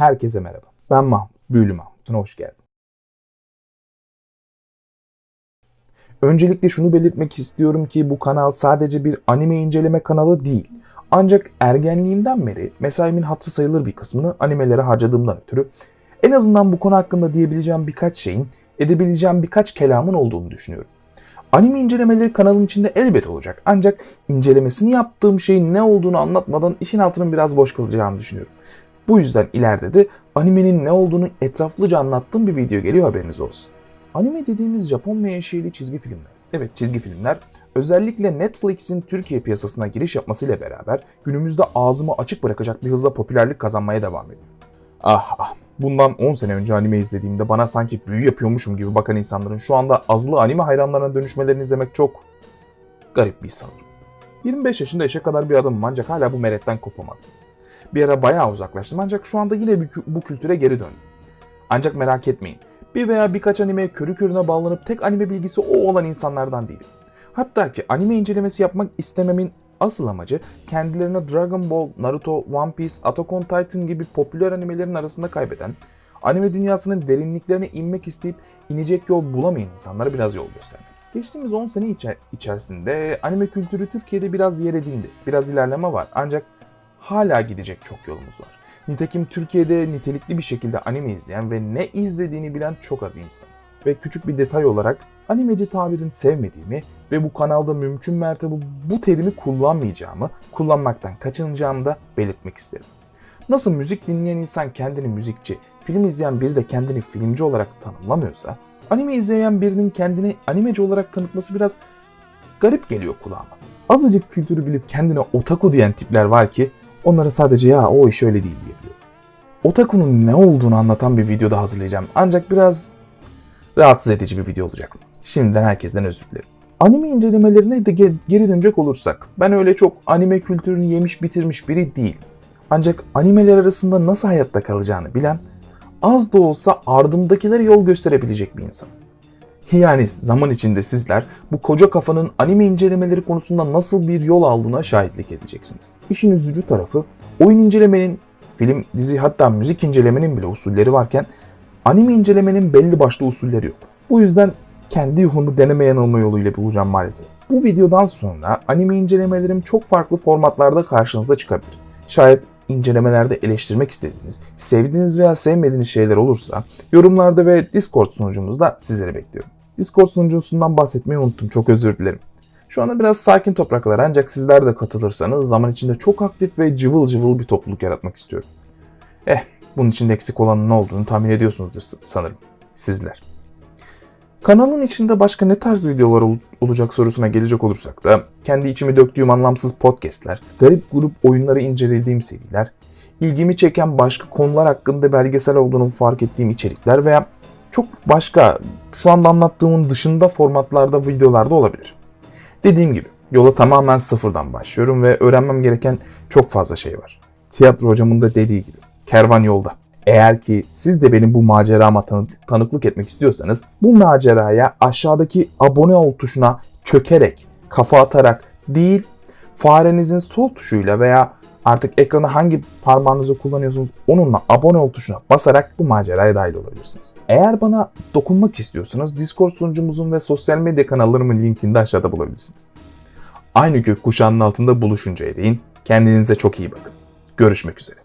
Herkese merhaba. Ben Mahmut. Büyülü Mahmut'una hoş geldin. Öncelikle şunu belirtmek istiyorum ki bu kanal sadece bir anime inceleme kanalı değil. Ancak ergenliğimden beri mesaimin hatırı sayılır bir kısmını animelere harcadığımdan ötürü en azından bu konu hakkında diyebileceğim birkaç şeyin, edebileceğim birkaç kelamın olduğunu düşünüyorum. Anime incelemeleri kanalın içinde elbet olacak ancak incelemesini yaptığım şeyin ne olduğunu anlatmadan işin altının biraz boş kalacağını düşünüyorum. Bu yüzden ileride de animenin ne olduğunu etraflıca anlattığım bir video geliyor haberiniz olsun. Anime dediğimiz Japon menşeli çizgi filmler. Evet çizgi filmler özellikle Netflix'in Türkiye piyasasına giriş yapmasıyla beraber günümüzde ağzımı açık bırakacak bir hızla popülerlik kazanmaya devam ediyor. Ah ah bundan 10 sene önce anime izlediğimde bana sanki büyü yapıyormuşum gibi bakan insanların şu anda azılı anime hayranlarına dönüşmelerini izlemek çok garip bir sanırım. 25 yaşında yaşa kadar bir adamım ancak hala bu meretten kopamadım. Bir ara bayağı uzaklaştım ancak şu anda yine bu kültüre geri döndüm. Ancak merak etmeyin. Bir veya birkaç animeye körü körüne bağlanıp tek anime bilgisi o olan insanlardan değilim. Hatta ki anime incelemesi yapmak istememin asıl amacı kendilerine Dragon Ball, Naruto, One Piece, Attack on Titan gibi popüler animelerin arasında kaybeden, anime dünyasının derinliklerine inmek isteyip inecek yol bulamayan insanlara biraz yol göstermek. Geçtiğimiz 10 sene içe- içerisinde anime kültürü Türkiye'de biraz yer edindi. Biraz ilerleme var ancak hala gidecek çok yolumuz var. Nitekim Türkiye'de nitelikli bir şekilde anime izleyen ve ne izlediğini bilen çok az insanız. Ve küçük bir detay olarak animeci tabirini sevmediğimi ve bu kanalda mümkün mertebe bu terimi kullanmayacağımı, kullanmaktan kaçınacağımı da belirtmek isterim. Nasıl müzik dinleyen insan kendini müzikçi, film izleyen biri de kendini filmci olarak tanımlamıyorsa, anime izleyen birinin kendini animeci olarak tanıtması biraz garip geliyor kulağıma. Azıcık kültürü bilip kendine otaku diyen tipler var ki onlara sadece ya o iş öyle değil diyebiliyor. Otaku'nun ne olduğunu anlatan bir video da hazırlayacağım. Ancak biraz rahatsız edici bir video olacak. Şimdiden herkesten özür dilerim. Anime incelemelerine de ge- geri dönecek olursak, ben öyle çok anime kültürünü yemiş bitirmiş biri değil. Ancak animeler arasında nasıl hayatta kalacağını bilen, az da olsa ardımdakilere yol gösterebilecek bir insan. Yani zaman içinde sizler bu koca kafanın anime incelemeleri konusunda nasıl bir yol aldığına şahitlik edeceksiniz. İşin üzücü tarafı oyun incelemenin, film, dizi hatta müzik incelemenin bile usulleri varken anime incelemenin belli başlı usulleri yok. Bu yüzden kendi yolumu deneme yanılma yoluyla bulacağım maalesef. Bu videodan sonra anime incelemelerim çok farklı formatlarda karşınıza çıkabilir. Şayet incelemelerde eleştirmek istediğiniz, sevdiğiniz veya sevmediğiniz şeyler olursa yorumlarda ve Discord sunucumuzda sizleri bekliyorum. Discord sunucusundan bahsetmeyi unuttum. Çok özür dilerim. Şu anda biraz sakin topraklar ancak sizler de katılırsanız zaman içinde çok aktif ve cıvıl cıvıl bir topluluk yaratmak istiyorum. Eh, bunun içinde eksik olanın ne olduğunu tahmin ediyorsunuzdur sanırım. Sizler. Kanalın içinde başka ne tarz videolar ol- olacak sorusuna gelecek olursak da kendi içimi döktüğüm anlamsız podcastler, garip grup oyunları incelediğim seriler, ilgimi çeken başka konular hakkında belgesel olduğunu fark ettiğim içerikler veya çok başka şu anda anlattığımın dışında formatlarda videolarda olabilir. Dediğim gibi yola tamamen sıfırdan başlıyorum ve öğrenmem gereken çok fazla şey var. Tiyatro hocamın da dediği gibi kervan yolda. Eğer ki siz de benim bu macerama tanı- tanıklık etmek istiyorsanız bu maceraya aşağıdaki abone ol tuşuna çökerek, kafa atarak değil farenizin sol tuşuyla veya artık ekrana hangi parmağınızı kullanıyorsunuz onunla abone ol tuşuna basarak bu maceraya dahil olabilirsiniz. Eğer bana dokunmak istiyorsanız Discord sunucumuzun ve sosyal medya kanallarımın linkini de aşağıda bulabilirsiniz. Aynı gökkuşağının altında buluşuncaya değin kendinize çok iyi bakın. Görüşmek üzere.